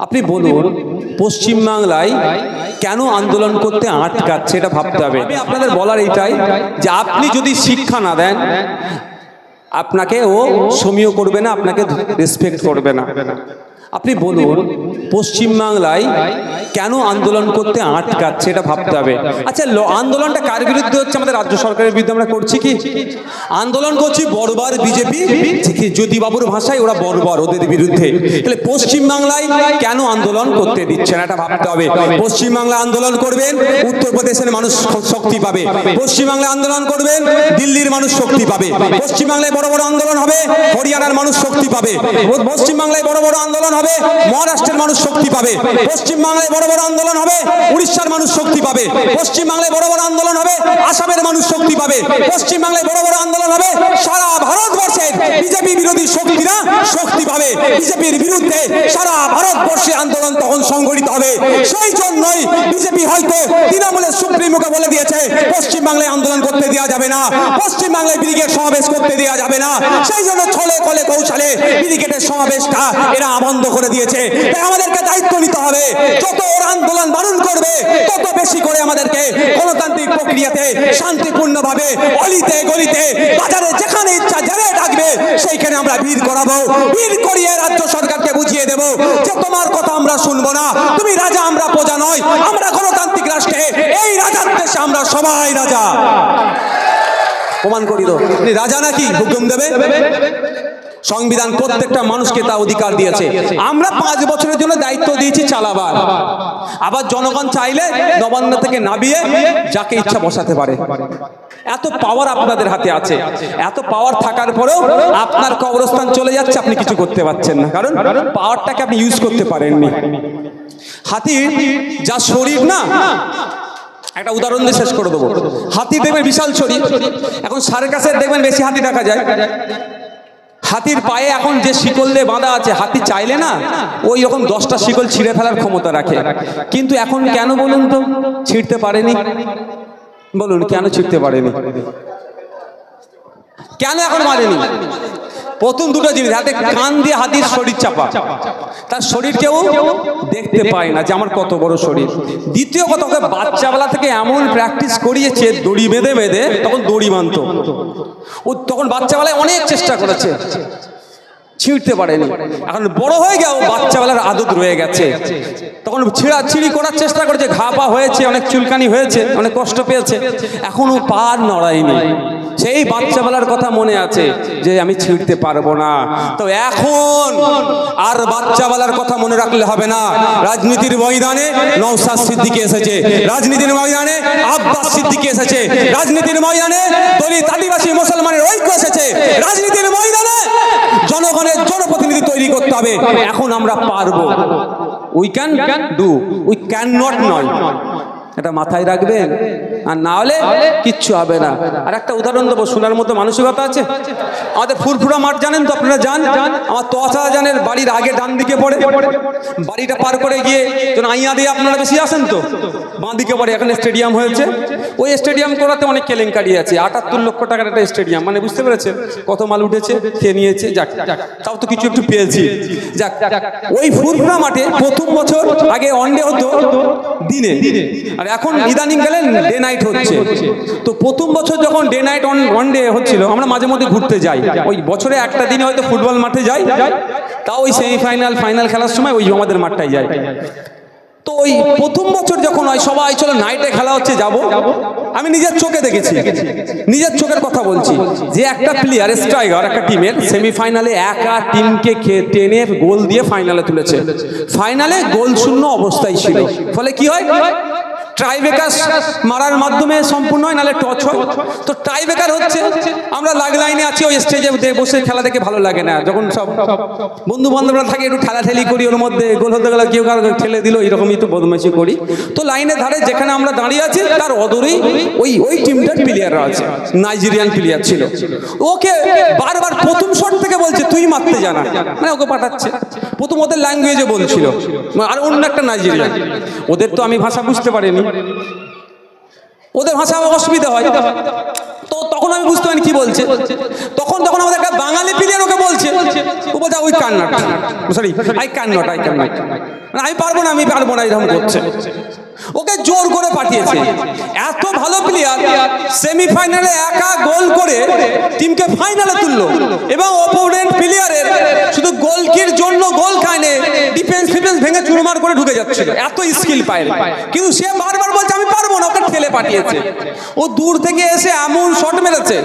আপনি বলুন পশ্চিমবাংলায় কেন আন্দোলন করতে আটকাচ্ছে এটা ভাবতে হবে। আমি আপনাদের বলার এইটাই যে আপনি যদি শিক্ষা না দেন আপনাকে ও সমীয় করবে না আপনাকে রেসপেক্ট করবে না। আপনি বলুন পশ্চিমবাংলায় কেন আন্দোলন করতে আটকাচ্ছে এটা ভাবতে হবে। আচ্ছা আন্দোলনটা কার বিরুদ্ধে হচ্ছে? আমাদের রাজ্য সরকারের বিরুদ্ধে আমরা করছি কি? আন্দোলন করছি বড়বার বিজেপি জ্যোতি বাবুর ভাষায় ওরা বর্বর ওদের বিরুদ্ধে। তাহলে পশ্চিমবাংলায় কেন আন্দোলন করতে দিচ্ছে না এটা ভাবতে হবে। পশ্চিমবাংলা আন্দোলন করবেন উত্তরপ্রদেশের মানুষ শক্তি পাবে। পশ্চিমবাংলায় আন্দোলন করবেন দিল্লির মানুষ শক্তি পাবে। পশ্চিমবাংলায় বড় বড় আন্দোলন হবে হরিয়ানার মানুষ শক্তি পাবে। পশ্চিমবাংলায় বড় বড় আন্দোলন হবে, মহারাষ্ট্রের মানুষ শক্তি পাবে। পশ্চিমবাংলায় বড় বড় আন্দোলন হবে, উড়িষ্যার মানুষ শক্তি পাবে। পশ্চিমবাংলায় বড় বড় আন্দোলন হবে, আসামের মানুষ শক্তি পাবে। পশ্চিমবাংলায় বড় বড় আন্দোলন হবে, সারা ভারতবর্ষের বিজেপি বিরোধী শক্তিরা শক্তি পাবে। বিজেপির বিরুদ্ধে সারা ভারতবর্ষে আন্দোলন তখন সংগঠিত হবে। সেই জন্যই বিজেপি হয়তো তৃণমূলের সুপ্রিমোকে বলে দিয়েছে, পশ্চিমবাংলায় আন্দোলন করতে দেওয়া যাবে না, পশ্চিমবাংলায় ব্রিগেড সমাবেশ করতে দেওয়া যাবে না। সেই জন্য ছলে কলে কৌশলে ব্রিগেডের সমাবেশটা এরা বন্ধ করে দিয়েছে। তাই আমাদেরকে দায়িত্ব নিতে হবে। যত ওরা আন্দোলন বারণ করবে, তত বেশি করে আমাদেরকে গণতান্ত্রিক প্রক্রিয়াতে শান্তিপূর্ণভাবে অলিতে গলিতে বাজারে যেখানে ইচ্ছা যারে ডাকবে, সেইখানে আমরা ভিড় করাবো। ভিড় করিয়ে রাজ্য সরকারকে বুঝিয়ে দেব যে তোমার কথা আমরা শুনব না। তুমি রাজা, আমরা প্রজা নয়। আমরা গণতান্ত্রিক রাষ্ট্রে, এই রাজার দেশে আমরা সবাই রাজা। প্রমাণ করি তো রাজা নাকি? হুকুম দেবে? সংবিধান প্রত্যেকটা মানুষকে তা অধিকার দিয়েছে। আমরা পাঁচ বছরের জন্য দায়িত্ব দিয়েছি চালাবার। আবার জনগণ চাইলে নবান্ন থেকে নাবিয়ে যাকে ইচ্ছা বসাতে পারে। এত পাওয়ার আপনাদের হাতে আছে। এত পাওয়ার থাকার পরেও আপনার কবরস্থান চলে যাচ্ছে, আপনি কিছু করতে পারছেন না। কারণ পাওয়ারটাকে আপনি ইউজ করতে পারেননি। হাতির যা শরীর না, একটা উদাহরণ দিয়ে শেষ করে দেবো। হাতি দেখবেন বিশাল শরীর। এখন সারের কাছে দেখবেন বেশি হাতি দেখা যায়। হাতির পায়ে এখন যে শিকল দিয়ে বাঁধা আছে, হাতি চাইলে না, ওই রকম দশটা শিকল ছিঁড়ে ফেলার ক্ষমতা রাখে। কিন্তু এখন কেন বলুন তো? ছিঁড়তে পারেনি? বলুন, কেন ছিঁড়তে পারেনি? কেন এখন মারেনি? প্রথম দুটো জিনিস হাতে কান দিয়ে হাতির শরীর চাপা। তার শরীর কেউ দেখতে পায় না যে আমার কত বড় শরীর। দ্বিতীয় কথা ওকে বাচ্চাবেলা থেকে এমন প্র্যাকটিস করিয়েছে দড়ি বেঁধে বেঁধে তখন দড়ি মানত ও তখন বাচ্চাবেলায় অনেক চেষ্টা করেছে। ছিঁড়তে পারেনি। এখন বড় হয়ে গেও বাচ্চাবেলার আদত রয়ে গেছে। তখন ছিঁড়া ছিঁড়ি করার চেষ্টা করেছে, ঘা পা হয়েছে, অনেক চুলকানি হয়েছে, অনেক কষ্ট পেয়েছে। এখনও পার নড়ায়নি সেই বাচ্চাবেলার কথা মনে আছে যে, আমি ছিঁড়তে পারব না। তো এখন আর বাচ্চাবেলার কথা মনে রাখলে হবে না। রাজনীতির ময়দানে নৌসাদ সিদ্দিকি এসেছে। রাজনীতির ময়দানে আব্বাস সিদ্দিকি এসেছে। রাজনীতির ময়দানে দলিত আদিবাসী মুসলমানের ঐক্য এসেছে। রাজনীতির হবে এখন আমরা পারব। We can do we can not নয় এটা মাথায় রাখবেন। আর না হলে কিচ্ছু হবে না। আর একটা উদাহরণ দেবো শোনার মতো মানসিকতা আছে। আমাদের ফুরফুরা মাঠ জানেন তো আপনারা যান? আমার তোয়াশা জানের বাড়ির আগে ডান দিকে পড়ে। বাড়িটা পার করে গিয়ে যেন আইয়া দিয়ে আপনারা বেশি আসেন তো। বাঁ দিকে পড়ে এখানে স্টেডিয়াম হয়েছে। ওই স্টেডিয়াম করাতে অনেক কেলেঙ্কারি আছে। আটাত্তর লক্ষ টাকার একটা স্টেডিয়াম। মানে বুঝতে পেরেছেন? কত মাল উঠেছে খেয়ে নিয়েছে যাক তাও তো কিছু একটু পেয়েছি। যাক ওই ফুরফুরা মাঠে প্রথম বছর আগে ওয়ানডে হতো দিনে। আর এখন ইদানিং গেলেন ডে নাইট হচ্ছে। তো প্রথম বছর যখন day night on one day হচ্ছিল আমরা মাঝে মধ্যে ঘুরতে যাই। ওই বছরে একটা দিনে হয়তো ফুটবল মাঠে যাই তাও ওই সেমিফাইনাল ফাইনাল খেলার সময় ওই আমাদের মাঠটাই যাই। তো ওই প্রথম বছর যখন হয় সবাই চলো নাইটে খেলা হচ্ছে যাব। আমি নিজের চোখে দেখেছি। নিজের চোখের কথা বলছি যে একটা প্লেয়ার স্ট্রাইকার একটা টিমের সেমিফাইনালে একা টিমকে টেনে গোল দিয়ে ফাইনালে তুলেছে। ফাইনালে গোল শূন্য অবস্থায় ছিল। ফলে কি হয়? ট্রাইবেকার মারার মাধ্যমে সম্পূর্ণ হয়, নাহলে টচ হয়। তো ট্রাইবেকার হচ্ছে, আমরা লাগ লাইনে আছি, ওই স্টেজে বসে খেলা দেখে ভালো লাগে না। যখন সব বন্ধু বান্ধবরা থাকে, একটু ঠেলাঠেলি করি, ওর মধ্যে গোল হতে গেলে কেউ কারও ঠেলে দিল, এরকমই তো বদমাইশি করি। তো লাইনে ধারে যেখানে আমরা দাঁড়িয়ে আছি, তার অদূরেই ওই ওই টিমটার প্লেয়াররা আছে নাইজেরিয়ান প্লেয়ার ছিল। ওকে বারবার প্রথম শট থেকে বলছে, তুই মারতে জানা। মানে ওকে পাঠাচ্ছে। প্রথম ওদের ল্যাঙ্গুয়েজে বলছিল। আর অন্য একটা নাইজেরিয়ান ওদের তো আমি ভাষা বুঝতে পারিনি। ওদের ভাষা অসুবিধা হয়। তো তখন আমি বুঝতে পারিনি কি বলছে। তখন তখন আমাদের একটা বাঙালি প্লেয়ার ওকে বলছে। ও বলছে, ওই can not sorry I can not I can not আমি পারব না, আমি পারব না, এরকম করছে। ওকে জোর করে পাঠিয়েছে। এত ভালো প্লেয়ার সেমিফাইনালে একা গোল করে টিমকে ফাইনালে করে ঢুকে যাচ্ছিল। এত স্কিল পায়। কিন্তু সে বারবার বলছে, আমি পারব না, ওকে ঠেলে পাঠিয়েছে। ও দূর থেকে এসে এমন শট মেরেছে।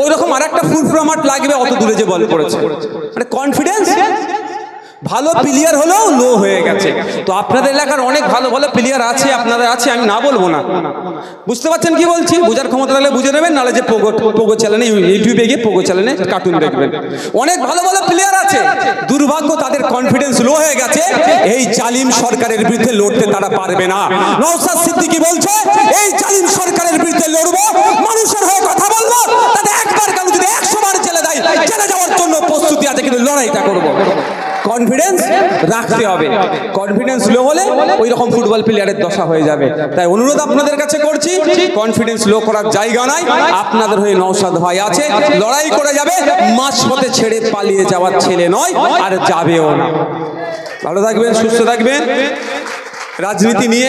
ওই রকম আর একটা ফুল ফ্রমাট লাগবে, অত দূরে যে বল করেছে মানে কনফিডেন্স ভালো প্লেয়ার হলেও লো হয়ে গেছে। তো আপনাদের এলাকার অনেক ভালো ভালো প্লেয়ার আছে আপনাদের আছে আমি না বলব না। বুঝতে পারছেন কি বলছি? বোঝার ক্ষমতা থাকলে বুঝে নেবেন নাহলে যে পোগো পোগো চ্যানেলে ইউটিউবে গিয়ে পোগো চ্যানেলে কার্টুন দেখবেন। অনেক ভালো ভালো প্লেয়ার আছে। দুর্ভাগ্য তাদের কনফিডেন্স লো হয়ে গেছে। এই জালিম সরকারের বিরুদ্ধে লড়তে তারা পারবে না। নওসাদ সিদ্দিকী বলছে এই জালিম সরকারের বিরুদ্ধে লড়বো মানুষের হয়ে কথা বলব তাতে একবার কেন যদি একশো বার জেলে দেয় জেলে যাওয়ার জন্য প্রস্তুতি আছে কিন্তু লড়াইটা করব। কনফিডেন্স রাখতে হবে। কনফিডেন্স লো হলে ওই রকম ফুটবল প্লেয়ারের দশা হয়ে যাবে। তাই অনুরোধ আপনাদের কাছে করছি কনফিডেন্স লো করার জায়গা নাই। আপনাদের হয়ে নৌসাদ ভাই আছে। লড়াই করে যাবে মাস মাঝপথে ছেড়ে পালিয়ে যাওয়ার ছেলে নয়, আর যাবেও না। ভালো থাকবেন, সুস্থ থাকবেন। রাজনীতি নিয়ে